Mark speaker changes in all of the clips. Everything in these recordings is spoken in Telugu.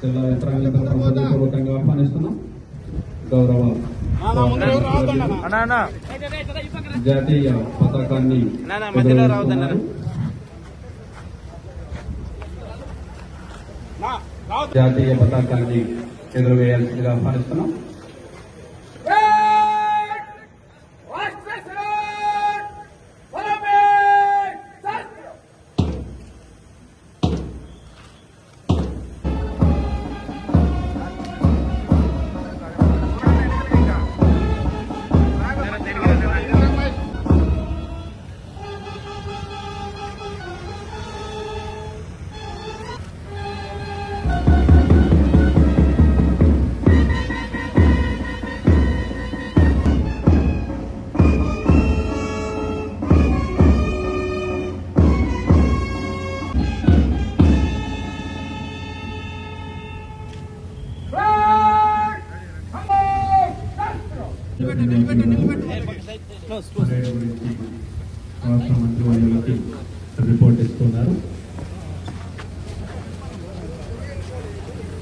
Speaker 1: జిల్లా యంత్రాంగంతో హృదయపూర్వకంగా ఆహ్వానిస్తున్నాం గౌరవ జాతీయ పతాకాన్ని జాతీయ పతాకాన్ని ఎగురవేయాల్సిందిగా ఆహ్వానిస్తున్నాం. రాష్ట్ర మంత్రి రిపోర్ట్ ఇస్తున్నారు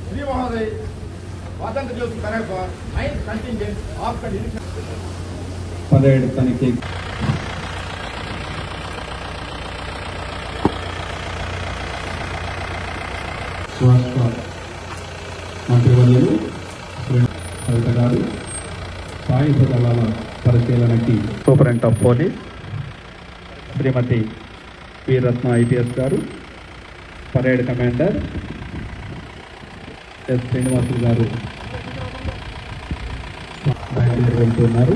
Speaker 2: శ్రీ మహోదయ్ వాదంత జ్యోతి correct nine contingent of condition
Speaker 1: పదిహేడు తనిఖీ. రాష్ట్ర మంత్రివర్యులు కవిత గారు. సాయుధ దళాల పరిశీలనకి superintendent of police Shrimati P. Ratna IPS garu parade commander S. Srinivasulu garu. వెళ్తున్నారు.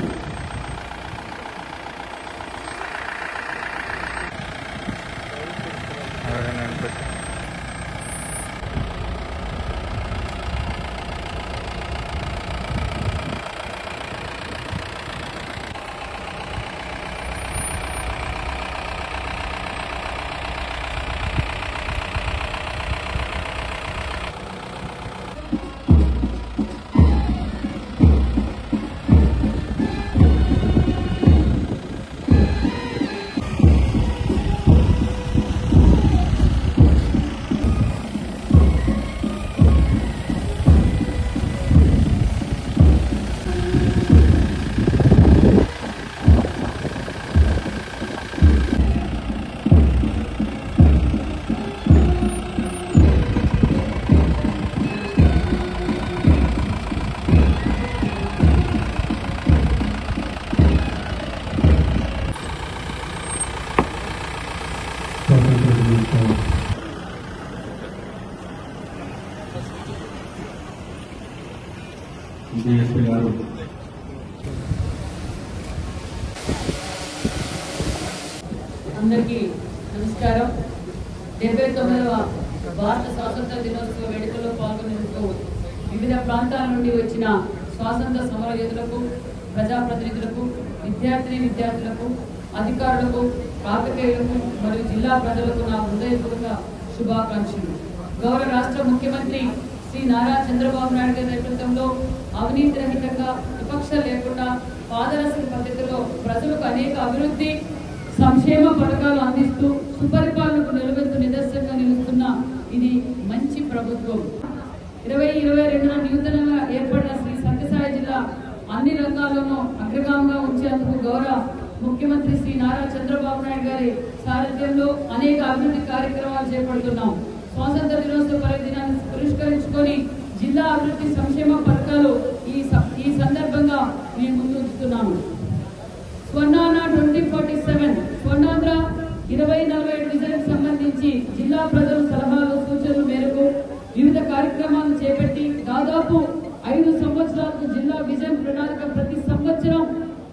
Speaker 3: వివిధ ప్రాంతాల నుండి వచ్చిన స్వాతంత్ర సమరయోధులకు ప్రజాప్రతినిధులకు విద్యార్థిని విద్యార్థులకు అధికారులకు పాత్రికేయులకు మరియు జిల్లా ప్రజలకు నా హృదయపూర్వక శుభాకాంక్షలు. గౌరవ రాష్ట్ర ముఖ్యమంత్రి శ్రీ నారా చంద్రబాబు నాయుడు గారి నేతృత్వంలో అవినీతి రహితంగా విపక్ష లేకుండా పాదరసక పద్ధతిలో ప్రజలకు అనేక అభివృద్ధి సంక్షేమ పథకాలు అందిస్తూ సుపరిపాలనకు నిలబెత్తు నిదర్శనంగా నిలుస్తున్న ఇది మంచి ప్రభుత్వం. ఇరవై ఇరవై రెండున నూతనంగా ఏర్పడిన శ్రీ సత్యసాయి జిల్లా అన్ని రంగాల్లోనూ అగ్రగామంగా ఉంచేందుకు గౌరవ ముఖ్యమంత్రి శ్రీ నారా చంద్రబాబు నాయుడు గారి సారథ్యంలో అనేక అభివృద్ధి కార్యక్రమాలు చేపడుతున్నాం. స్వాతంత్ర దినోత్సవ పర్వదినాన్ని పురస్కరించుకొని జిల్లా అభివృద్ధి సంక్షేమ పథకాలు ఈ స- ఈ సందర్భంగా మేము ముందుంచుతున్నాము. ట్వంటీ ఫార్టీ సెవెన్ స్వర్ణాంధ్ర ఇరవై నలభై డిజైన్ సంబంధించి జిల్లా ప్రజల సలహాలు సూచనల మేరకు వివిధ కార్యక్రమాలు విజయం ప్రణాళిక ప్రతి సంవత్సరం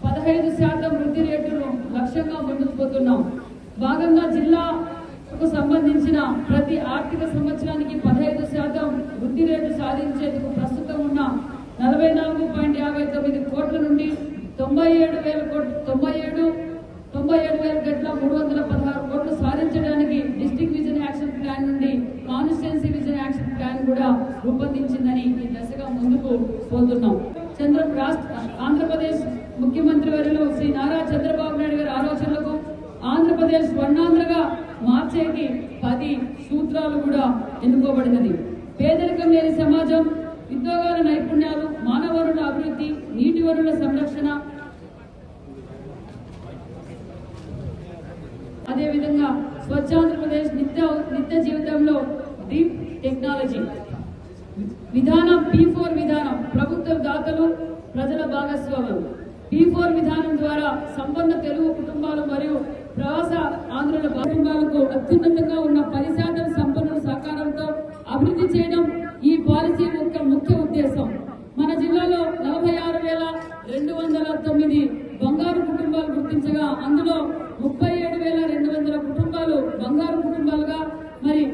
Speaker 3: పదహైదు శాతం వృద్ధి రేటును లక్ష్యంగా ముందుకుపోతున్నాం. భాగంగా జిల్లాకు సంబంధించిన ప్రతి ఆర్థిక సంవత్సరానికి పదహైదు శాతం వృద్ధి రేటు సాధించేందుకు ప్రస్తుతం ఉన్న నలభై నాలుగు పాయింట్ యాభై తొమ్మిది కోట్ల నుండి తొంభై ఏడు వేల కోట్లు తొంభై ఏడు తొంభై ఏడు వేల గట్ల మూడు వందల పదహారు కోట్లు సాధించడానికి డిస్టిక్ విజన్ యాక్షన్ ప్లాన్ నుండి కాన్స్టిట్యున్సీ విజన్ యాక్షన్ ప్లాన్ కూడా రూపొందించిందని ఈ దశగా ముందుకు పోతున్నాం. చంద్ర రాష్ట్ర ఆంధ్రప్రదేశ్ ముఖ్యమంత్రి వర్యులు శ్రీ నారా చంద్రబాబు నాయుడు గారి ఆలోచనలకు ఆంధ్రప్రదేశ్ స్వర్ణాంధ్రగా మార్చేకి పది సూత్రాలు కూడా ఎన్నుకోబడినది. పేదరికం లేని సమాజం ఉద్యోగాల నైపుణ్యాలు మానవ వనరుల అభివృద్ధి నీటి వనరుల సంరక్షణ. అదేవిధంగా స్వచ్ఛాంధ్రప్రదేశ్ నిత్య నిత్య జీవితంలో డీప్ టెక్నాలజీ. విధానం పి ఫోర్ విధానం ప్రభుత్వ దాతలు ప్రజల భాగస్వామ్యం పి ఫోర్ విధానం ద్వారా సంపన్న తెలుగు కుటుంబాలు మరియు ప్రవాస ఆంధ్రుల కుటుంబాలకు అత్యున్నతంగా ఉన్న పది శాతం సంపన్నుల సహకారంతో అభివృద్ధి చేయడం ఈ పాలసీ యొక్క ముఖ్య ఉద్దేశం మన జిల్లాలో నలభై ఆరు వేల రెండు వందల తొమ్మిది బంగారు కుటుంబాలు గుర్తించగా అందులో ముప్పై ఏడు వేల రెండు వందల కుటుంబాలు బంగారు కుటుంబాలుగా మరి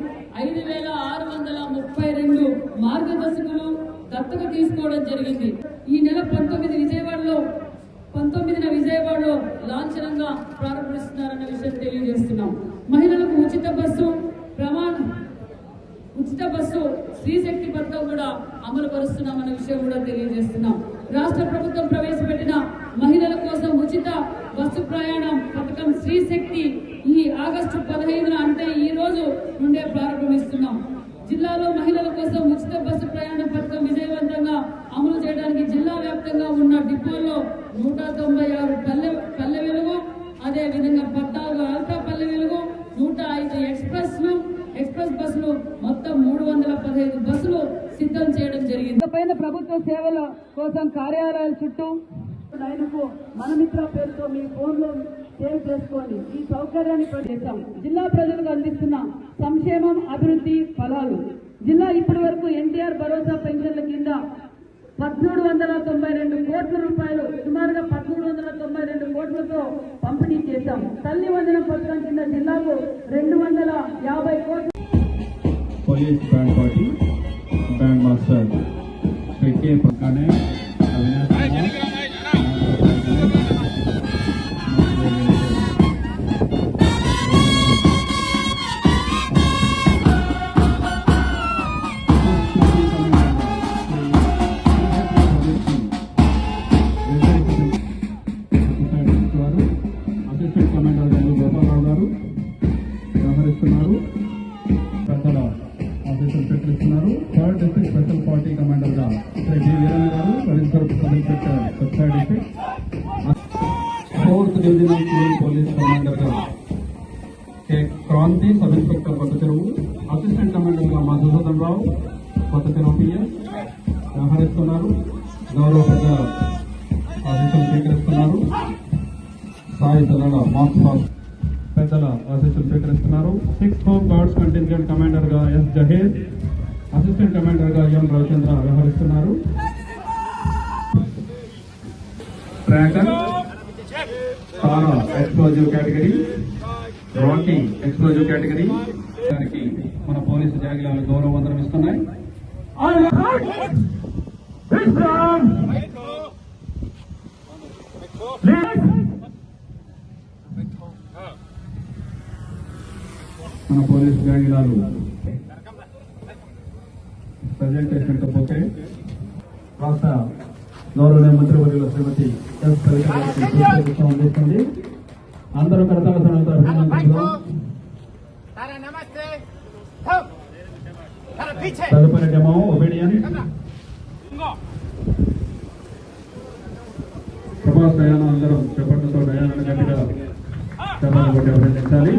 Speaker 3: ఐదు వేల ఆరు వందల ముప్పై రెండు మార్గదర్శకులు దత్తత తీసుకోవడం జరిగింది ఈ నెల పంతొమ్మిది విజయవాడలో పంతొమ్మిదిన విజయవాడలో లాంఛనంగా ప్రారంభిస్తున్నారన్న విషయం తెలియజేస్తున్నాం మహిళలకు ఉచిత బస్సు ప్రమాణ ఉచిత బస్సు స్త్రీ శక్తి పథకం కూడా అమలు పరుస్తున్నామన్న విషయం కూడా తెలియజేస్తున్నాం రాష్ట్ర ప్రభుత్వం ప్రవేశపెట్టిన మహిళల కోసం ఉచిత బస్సు ప్రయాణం పథకం స్త్రీ శక్తి ఈ ఆగస్టు పదహైదున అంటే ఈ రోజు నుండే ప్రారంభిస్తున్నాం. జిల్లాలో మహిళల కోసం ఉచిత బస్సు ప్రయాణ పథకం విజయవంతంగా అమలు చేయడానికి జిల్లా వ్యాప్తంగా ఉన్న డిపోల్లో నూట తొంభై ఆరు పల్లె పల్లె వెలుగు అదే విధంగా పద్నాలుగు అల్ట్రా పల్లె వెలుగు నూట ఐదు ఎక్స్ప్రెస్ ఎక్స్ప్రెస్ బస్సులు మొత్తం మూడు వందల పదహైదు బస్సులు సిద్ధం చేయడం జరిగింది. పైన ప్రభుత్వ సేవల కోసం కార్యాలయాల చుట్టూ లైన్కు మనమిత్ర పేరుతో మీ ఫోన్లో సేవ్ చేసుకోండి. ఈ సౌకర్యాన్ని చేశాం. జిల్లా ప్రజలకు అందిస్తున్న సంక్షేమం అభివృద్ధి ఫలాలు. జిల్లా ఇప్పటి వరకు ఎన్టీఆర్ భరోసా పెన్షన్ల కింద పదమూడు వందల తొంభై రెండు కోట్ల రూపాయలు సుమారుగా పదమూడు వందల తొంభై రెండు కోట్లతో పంపిణీ చేశాం. తల్లి వందన పథకం కింద జిల్లాకు రెండు వందల యాభై కోట్ల.
Speaker 1: Police band party band master Avinash police commander K Kranthi sub inspector Kotha Cheruvu assistant కమాండర్గా Madhusudan రావు కొత్త చెరువు పిఎస్ వ్యవహరిస్తున్నారు. గౌరవ పెద్ద ఆదేశాలు స్వీకరిస్తున్నారు. సాయి తెల్లల మార్క్స్ పాస్ పెద్దల ఆశీస్సులు స్వీకరిస్తున్నారు. సిక్స్ హోమ్ గార్డ్స్ కంటింజెంట్ కమాండర్గా ఎస్ జహేద్ అసిస్టెంట్ కమాండర్గా ఎం రవిచంద్ర వ్యవహరిస్తున్నారు. ట్రాకర్ తారా explosive category rocking explosive category దానికి మన పోలీసు జాగిలాలు గౌరవ వందనం ఇస్తున్నాయి. మన పోలీసు జాగిలాలు ప్రజెంటేషన్ పోతే రాష్ట్ర గౌరవ మంత్రివర్యుల శ్రీమతి చేస్తుంది అందరూ కడతాల తదుపరి డెమో ఒబీడియన్ ప్రభాస్ ప్రయాణం అందరం చెప్పడంతో ప్రయాణాన్ని గట్టిగా చెప్పాలి.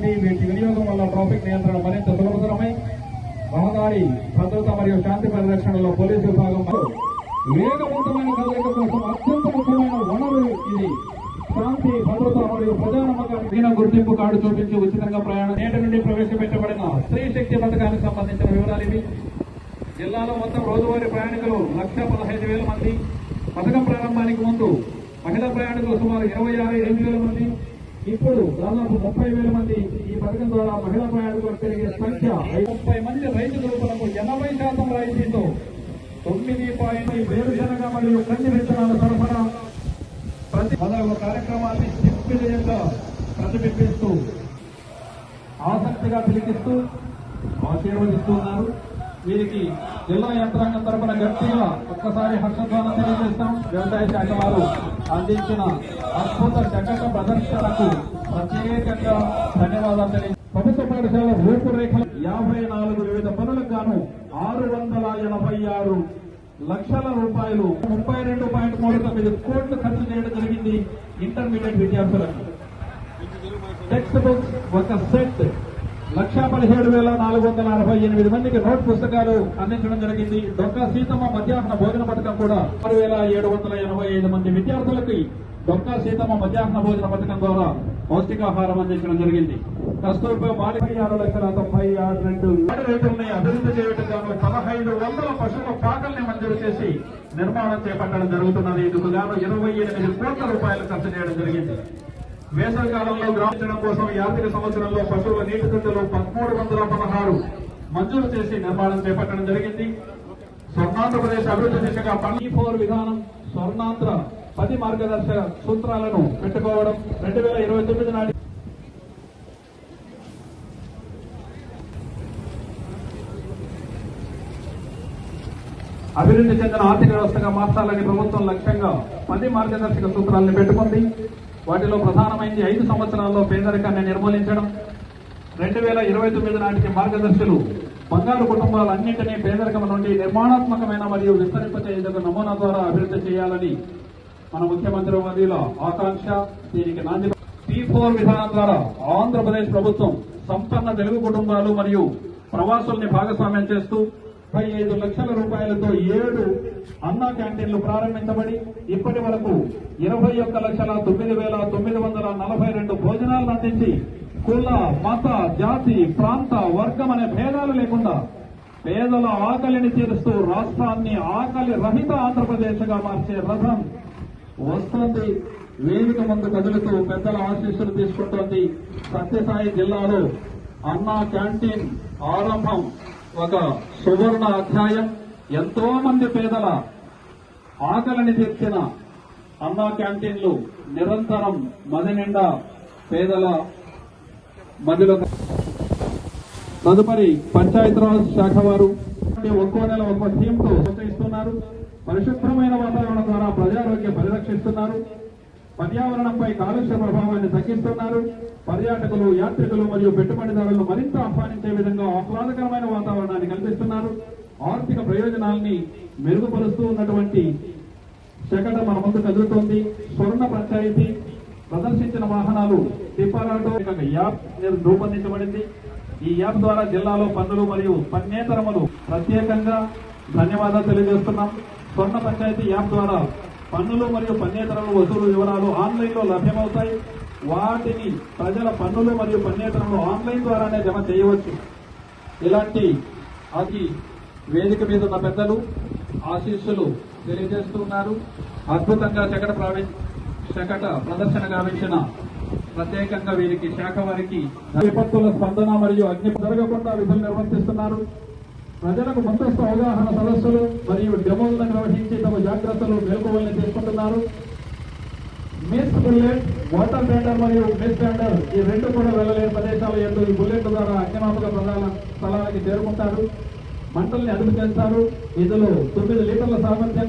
Speaker 1: జరిగింది వీటి వినియోగం వల్ల ట్రాఫిక్ నియంత్రణ మరింత సులభతరమై రహదారి భద్రత మరియు శాంతి పరిరక్షణలో పోలీసు విభాగం వేగవంతమైన కదలిక కోసం అత్యంత ముఖ్యమైన వనరు ఇది. శాంతి భద్రత మరియు ప్రజానమ్మకాన్ని గుర్తింపు కార్డు చూపించి ఉచితంగా ప్రయాణం నేటి నుండి ప్రవేశపెట్టబడిన స్త్రీ శక్తి పథకానికి సంబంధించిన వివరాలు ఇవి. జిల్లాలో మొత్తం రోజువారీ ప్రయాణికులు లక్ష పదహైదు వేల మంది. పథకం ప్రారంభానికి ముందు మహిళా ప్రయాణికులు సుమారు ఇరవై ఆరు ఎనిమిది వేల మంది. ఇప్పుడు దాదాపు ముప్పై వేల మంది ఈ పథకం ద్వారా మహిళా ప్రయాణికులకు పెరిగే సంఖ్య ముప్పై మంది రైతు గ్రూపులకు ఎనభై శాతం రాయితీతో తొమ్మిది పాయింట్ వేరుశనగ మరియు కంది విత్తనాల సరఫరా ప్రతి మొదలగు కార్యక్రమాన్ని దిగ్విజయంగా ప్రతిబింబిస్తూ ఆసక్తిగా పిలిపిస్తూ ఆశీర్వదిస్తున్నారు వీరికి జిల్లా యంత్రాంగం తరపున గట్టిగా ఒక్కసారి హర్షధ్వానం తెలియజేస్తాం. వ్యవసాయ శాఖ వారు అందించిన అద్భుత చక్కట ప్రదర్శనకు ప్రత్యేకంగా ధన్యవాదాలు తెలియ ప్రభుత్వ పాఠశాల రూపురేఖలు యాభై నాలుగు వివిధ పనులకు గాను ఆరు వందల ఎనభై ఆరు లక్షల రూపాయలు ముప్పై రెండు పాయింట్ మూడు తొమ్మిది కోట్లు ఖర్చు చేయడం జరిగింది ఇంటర్మీడియట్ విద్యార్థులకు. టెక్స్ట్ బుక్స్ ఒక సెట్ లక్షా పదిహేడు వేల నాలుగు వందల అరవై ఎనిమిది మందికి నోట్ పుస్తకాలు అందించడం జరిగింది. డొక్కా సీతమ్మ మధ్యాహ్న భోజన పథకం కూడా ఆరు వేల ఏడు వందల ఎనభై ఐదు మంది విద్యార్థులకి డొక్కా సీతమ్మ మధ్యాహ్న భోజన పథకం ద్వారా పౌష్టికాహారం అందించడం జరిగింది. కస్తూర్బా బాలిక ఆరు లక్షల తొంభై ఆరు రెండు ఏడు రైతుల్ని అభివృద్ధి చేయడం పదహైదు వందల పశువుల పాకల్ని మంజూరు చేసి నిర్మాణం చేపట్టడం జరుగుతున్నది. ఇందుకు గాను ఇరవై ఎనిమిది కోట్ల రూపాయలు ఖర్చు చేయడం జరిగింది. వేసవి కాలంలో గ్రామించడం కోసం ఈ ఆర్థిక సంవత్సరంలో పశువుల నీటి తుంటలు పదమూడు వందల పదహారు మంజూరు చేసి నిర్మాణం చేపట్టడం జరిగింది. స్వర్ణాంధ్రప్రదేశ్ అభివృద్ధి దిశగా పని ఫోర్ విధానం స్వర్ణాంధ్ర పది మార్గదర్శక సూత్రాలను పెట్టుకోవడం రెండు వేల ఇరవై తొమ్మిది నాటి అభివృద్ధి చెందిన ఆర్థిక వ్యవస్థగా మార్చాలని ప్రభుత్వం లక్ష్యంగా పది మార్గదర్శక సూత్రాలను పెట్టుకుంది. వాటిలో ప్రధానమైంది ఐదు సంవత్సరాల్లో పేదరికాన్ని నిర్మూలించడం. రెండు వేల ఇరవై తొమ్మిది నాటికి మార్గదర్శులు బంగారు కుటుంబాలన్నింటినీ పేదరికం నుండి నిర్మాణాత్మకమైన మరియు విస్తరింపచేయదగ్గ నమూనా ద్వారా అభివృద్ధి చేయాలని మన ముఖ్యమంత్రి వర్యుల ఆకాంక్ష. దీనికి నాంది పీ ఫోర్ విధానం ద్వారా ఆంధ్రప్రదేశ్ ప్రభుత్వం సంపన్న తెలుగు కుటుంబాలు మరియు ప్రవాసుల్ని భాగస్వామ్యం చేస్తూ ముప్పై ఐదు లక్షల రూపాయలతో ఏడు అన్నా క్యాంటీన్లు ప్రారంభించబడి ఇప్పటి వరకు ఇరవై ఒక్క లక్షల తొమ్మిది వేల తొమ్మిది వందల నలభై రెండు భోజనాలను అందించి కుల మత జాతి ప్రాంత వర్గం అనే భేదాలు లేకుండా పేదల ఆకలిని తీరుస్తూ రాష్ట్రాన్ని ఆకలి రహిత ఆంధ్రప్రదేశ్గా మార్చే రథం వస్తుంది. వేదిక ముందు కదులుతూ పెద్దల ఆశీస్సులు తీసుకుంటోంది సత్యసాయి జిల్లాలో అన్నా క్యాంటీన్ ఆరంభం. ఒక సువర్ణ అధ్యాయం ఎంతో మంది పేదల ఆకలిని తెచ్చిన అన్నా క్యాంటీన్లు నిరంతరం మది నిండా పేదల మదిలో తదుపరి పంచాయతీరాజ్ శాఖ వారు ఒక్కో నెల ఒక్కో థీమ్తో ప్రోత్సహిస్తున్నారు పరిశుభ్రమైన వాతావరణం ద్వారా ప్రజారోగ్యం పరిరక్షిస్తున్నారు. పర్యావరణంపై కాలుష్య ప్రభావాన్ని తగ్గిస్తున్నారు. పర్యాటకులు యాత్రికులు మరియు పెట్టుబడిదారులను మరింత ఆహ్వానించే విధంగా ఆహ్లాదకరమైన వాతావరణాన్ని కల్పిస్తున్నారు. ఆర్థిక ప్రయోజనాల్ని మెరుగుపరుస్తూ ఉన్నటువంటి శకట మన ముందు కదులుతోంది స్వర్ణ పంచాయతీ ప్రదర్శించిన వాహనాలు టిప్పారాటో యాప్ రూపొందించబడింది. ఈ యాప్ ద్వారా జిల్లాలో పన్నులు మరియు పన్నేతరములు ప్రత్యేకంగా ధన్యవాదాలు తెలియజేస్తున్నాం. స్వర్ణ పంచాయతీ యాప్ ద్వారా పన్నులు మరియు పన్నేతరముల వసూలు వివరాలు ఆన్లైన్లో లభ్యమవుతాయి. వాటిని ప్రజల పన్నులు మరియు పన్నేతరములు ఆన్లైన్ ద్వారానే జమ చేయవచ్చు. ఇలాంటి అది వేదిక మీద ఉన్న పెద్దలు ఆశీస్సులు తెలియజేస్తున్నారు అద్భుతంగా శకట ప్రావి శకట ప్రదర్శన గావించిన ప్రత్యేకంగా వీరికి శాఖ వారికి విపత్తుల స్పందన మరియు అగ్ని జరగకుండా విధులు నిర్వర్తిస్తున్నారు. ప్రజలకు ముందస్తు అవగాహన సదస్సులు మరియు డెమోలను నిర్వహించి సంస్థలు జాగ్రత్తలు తీసుకుంటున్నారు మిస్ బుల్లెట్ వాటర్ టెండర్ మరియు మిస్ టెండర్ ఈ రెండు కూడా వెళ్ళలేని ప్రదేశాలు ఎందు ఈ బుల్లెట్ ద్వారా అగ్నిమాపక ప్రధాన స్థలానికి చేరుకుంటారు. మంటల్ని అదుపు చేస్తారు. ఇందులో తొమ్మిది లీటర్ల సామర్థ్యం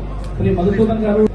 Speaker 4: మరి
Speaker 1: మధుసూదన్ గారు